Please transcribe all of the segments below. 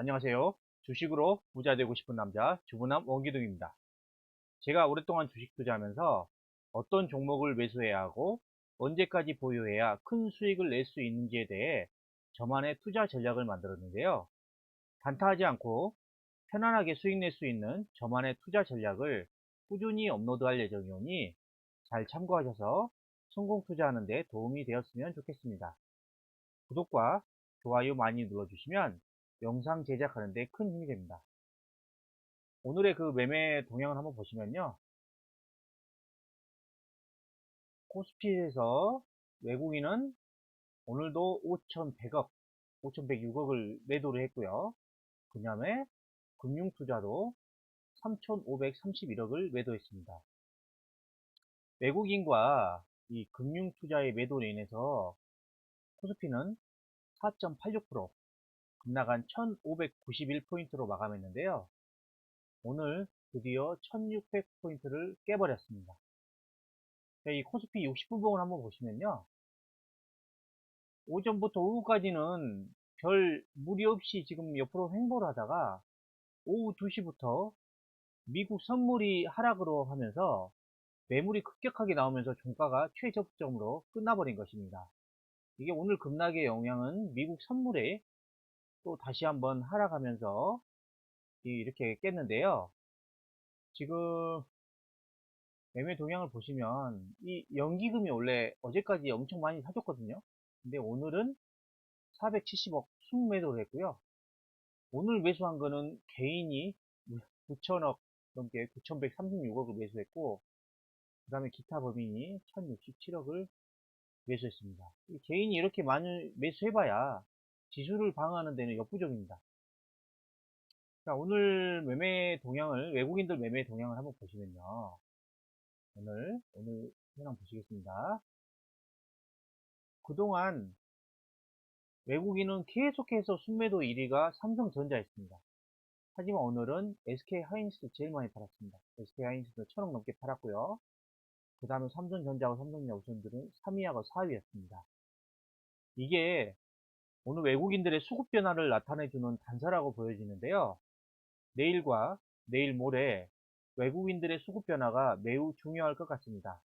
안녕하세요. 주식으로 부자 되고 싶은 남자 주부남 원기둥입니다. 제가 오랫동안 주식 투자하면서 어떤 종목을 매수해야 하고 언제까지 보유해야 큰 수익을 낼 수 있는지에 대해 저만의 투자 전략을 만들었는데요. 단타하지 않고 편안하게 수익 낼 수 있는 저만의 투자 전략을 꾸준히 업로드할 예정이오니 잘 참고하셔서 성공 투자하는 데 도움이 되었으면 좋겠습니다. 구독과 좋아요 많이 눌러주시면 영상 제작하는 데 큰 힘이 됩니다. 오늘의 그 매매 동향을 한번 보시면요. 코스피에서 외국인은 오늘도 5,100억, 5,106억을 매도를 했고요. 그 다음에 금융투자도 3,531억을 매도했습니다. 외국인과 이 금융투자의 매도로 인해서 코스피는 4.86% 급락한 1591포인트로 마감했는데요. 오늘 드디어 1600포인트를 깨버렸습니다. 이 코스피 60분봉을 한번 보시면요. 오전부터 오후까지는 별 무리 없이 지금 옆으로 횡보를 하다가 오후 2시부터 미국 선물이 하락으로 하면서 매물이 급격하게 나오면서 종가가 최저점으로 끝나버린 것입니다. 이게 오늘 급락의 영향은 미국 선물에 또 다시 한번 하락하면서 이렇게 깼는데요. 지금 매매 동향을 보시면 이 연기금이 원래 어제까지 엄청 많이 사줬거든요. 근데 오늘은 470억 순매도를 했고요. 오늘 매수한 거는 개인이 9천억 넘게 9,136억을 매수했고 그 다음에 기타 범인이 1,067억을 매수했습니다. 개인이 이렇게 많이 매수해봐야 지수를 방어하는 데는 역부족입니다. 자, 오늘 매매 동향을, 외국인들 매매 동향을 한번 보시면요. 오늘, 오늘 현황 보시겠습니다. 그동안 외국인은 계속해서 순매도 1위가 삼성전자였습니다. 하지만 오늘은 SK 하이닉스 제일 많이 팔았습니다. SK 하이닉스 천억 넘게 팔았고요. 그 다음에 삼성전자와 삼성야우선들은 3위하고 4위였습니다. 이게 오늘 외국인들의 수급 변화를 나타내주는 단서라고 보여지는데요. 내일과 내일 모레 외국인들의 수급 변화가 매우 중요할 것 같습니다.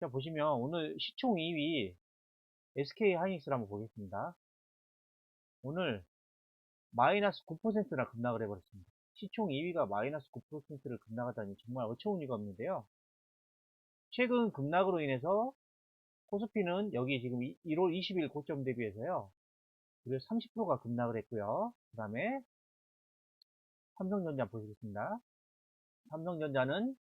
자 보시면 오늘 시총 2위 SK 하이닉스를 한번 보겠습니다. 오늘 마이너스 9%나 급락을 해버렸습니다. 시총 2위가 마이너스 9%를 급락하다니 정말 어처구니가 없는데요. 최근 급락으로 인해서 코스피는 여기 지금 1월 20일 고점 대비해서요. 무려 30%가 급락을 했고요. 그 다음에 삼성전자 보시겠습니다. 삼성전자는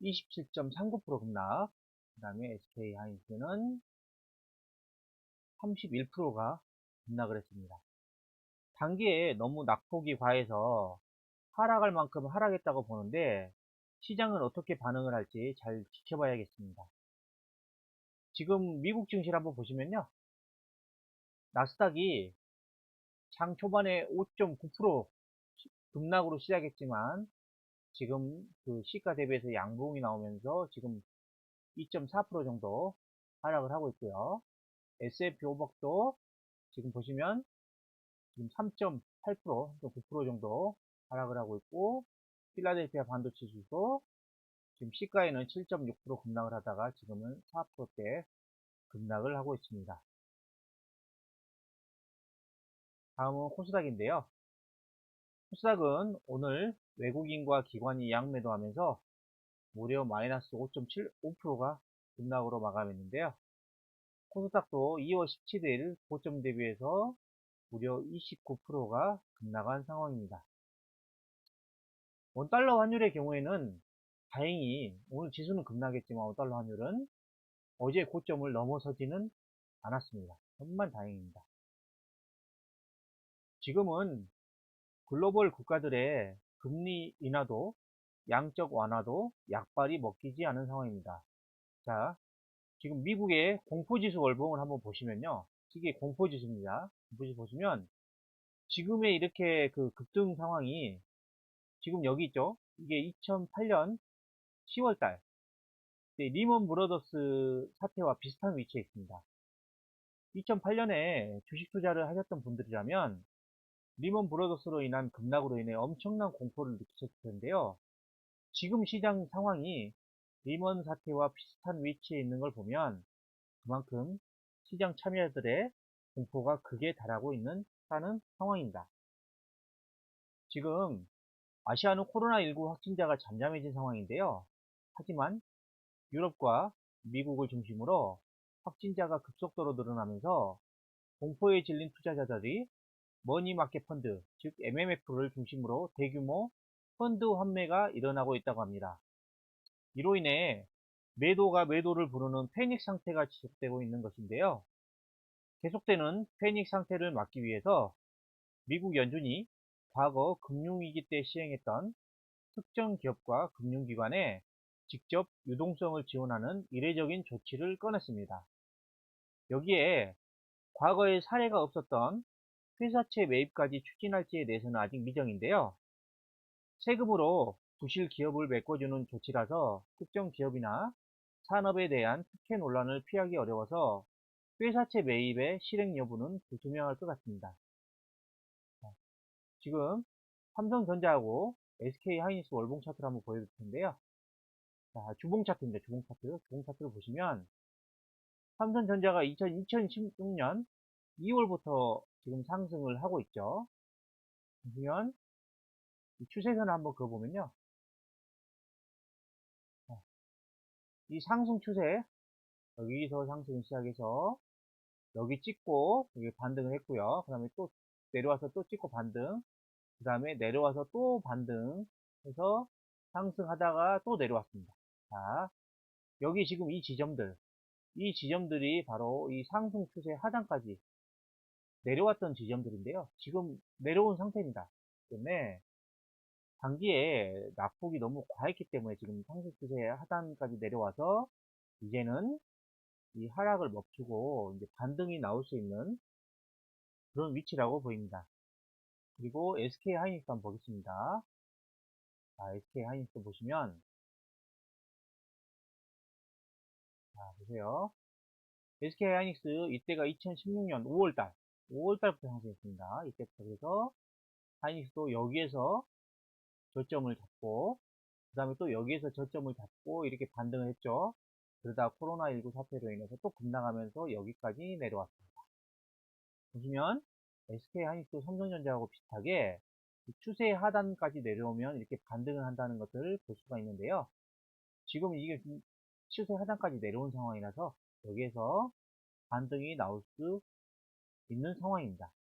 27.39% 급락. 그 다음에 SK 하이닉스는 31%가 급락을 했습니다. 단기에 너무 낙폭이 과해서 하락할 만큼 하락했다고 보는데 시장은 어떻게 반응을 할지 잘 지켜봐야겠습니다. 지금 미국 증시를 한번 보시면요. 나스닥이 장 초반에 5.9% 급락으로 시작했지만 지금 그 시가 대비해서 양봉이 나오면서 지금 2.4% 정도 하락을 하고 있고요. S&P 500도 지금 보시면 지금 3.8%, 3.9% 정도 하락을 하고 있고 필라델피아 반도체 지수 지금 시가에는 7.6% 급락을 하다가 지금은 4%대 급락을 하고 있습니다. 다음은 코스닥인데요. 코스닥은 오늘 외국인과 기관이 양매도하면서 무려 마이너스 5.75%가 급락으로 마감했는데요. 코스닥도 2월 17일 고점 대비해서 무려 29%가 급락한 상황입니다. 원달러 환율의 경우에는 다행히 오늘 지수는 급락했지만 원달러 환율은 어제 고점을 넘어서지는 않았습니다. 정말 다행입니다. 지금은 글로벌 국가들의 금리 인하도 양적 완화도 약발이 먹히지 않은 상황입니다. 자, 지금 미국의 공포지수 월봉을 한번 보시면요. 이게 공포지수입니다. 공포지수 보시면 지금의 이렇게 그 급등 상황이 지금 여기 있죠. 이게 2008년 10월달 리먼 브로더스 사태와 비슷한 위치에 있습니다. 2008년에 주식 투자를 하셨던 분들이라면 리먼 브로더스로 인한 급락으로 인해 엄청난 공포를 느끼셨을 텐데요. 지금 시장 상황이 리먼 사태와 비슷한 위치에 있는 걸 보면 그만큼 시장 참여자들의 공포가 극에 달하고 있는 다는 상황입니다. 지금 아시아는 코로나19 확진자가 잠잠해진 상황인데요. 하지만 유럽과 미국을 중심으로 확진자가 급속도로 늘어나면서 공포에 질린 투자자들이 머니마켓 펀드, 즉 MMF를 중심으로 대규모 펀드 환매가 일어나고 있다고 합니다. 이로 인해 매도가 매도를 부르는 패닉 상태가 지속되고 있는 것인데요. 계속되는 패닉 상태를 막기 위해서 미국 연준이 과거 금융위기 때 시행했던 특정 기업과 금융기관에 직접 유동성을 지원하는 이례적인 조치를 꺼냈습니다. 여기에 과거에 사례가 없었던 회사채 매입까지 추진할지에 대해서는 아직 미정인데요. 세금으로 부실 기업을 메꿔주는 조치라서 특정 기업이나 산업에 대한 특혜 논란을 피하기 어려워서 회사채 매입의 실행 여부는 불투명할 것 같습니다. 지금 삼성전자하고 SK 하이닉스 월봉 차트를 한번 보여드릴 텐데요. 자, 주봉 차트입니다. 주봉 차트. 주봉 차트를 보시면 삼성전자가 2016년 2월부터 지금 상승을 하고 있죠. 보시면 추세선을 한번 그어보면요. 이 상승 추세 여기서 상승 시작해서 여기 찍고 여기 반등을 했고요. 그 다음에 또 내려와서 또 찍고 반등 그 다음에 내려와서 또 반등 해서 상승하다가 또 내려왔습니다. 자 여기 지금 이 지점들 이 지점들이 바로 이 상승 추세 하단까지 내려왔던 지점들인데요. 지금 내려온 상태입니다. 때문에 단기에 낙폭이 너무 과했기 때문에 지금 상승 추세 하단까지 내려와서 이제는 이 하락을 멈추고 이제 반등이 나올 수 있는 그런 위치라고 보입니다. 그리고 SK 하이닉스 한번 보겠습니다. 자, SK 하이닉스 보시면 보세요. SK 하이닉스 이때가 2016년 5월달 5월달부터 상승했습니다. 이때부터 그래서 하이닉스도 여기에서 저점을 잡고 그 다음에 또 여기에서 저점을 잡고 이렇게 반등을 했죠. 그러다 코로나19 사태로 인해서 또 급락하면서 여기까지 내려왔습니다. 보시면 SK 하이닉스 삼성전자하고 비슷하게 추세 하단까지 내려오면 이렇게 반등을 한다는 것을 볼 수가 있는데요. 지금 이게 추세 하단까지 내려온 상황이라서 여기에서 반등이 나올 수 있는 상황입니다.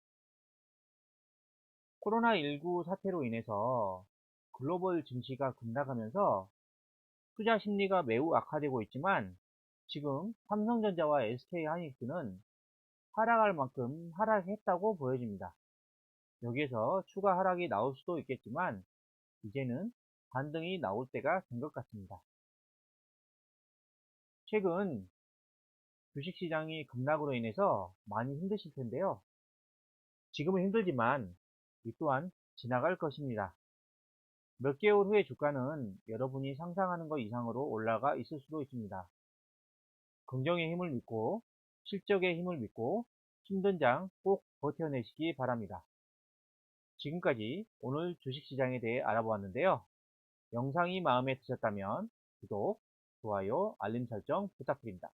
코로나19 사태로 인해서 글로벌 증시가 급락하면서 투자 심리가 매우 악화되고 있지만 지금 삼성전자와 SK 하이닉스는 하락할 만큼 하락했다고 보여집니다. 여기에서 추가 하락이 나올 수도 있겠지만 이제는 반등이 나올 때가 된 것 같습니다. 최근 주식시장이 급락으로 인해서 많이 힘드실 텐데요. 지금은 힘들지만 이 또한 지나갈 것입니다. 몇 개월 후의 주가는 여러분이 상상하는 것 이상으로 올라가 있을 수도 있습니다. 긍정의 힘을 믿고 실적의 힘을 믿고 힘든 장 꼭 버텨내시기 바랍니다. 지금까지 오늘 주식시장에 대해 알아보았는데요. 영상이 마음에 드셨다면 구독, 좋아요, 알림 설정 부탁드립니다.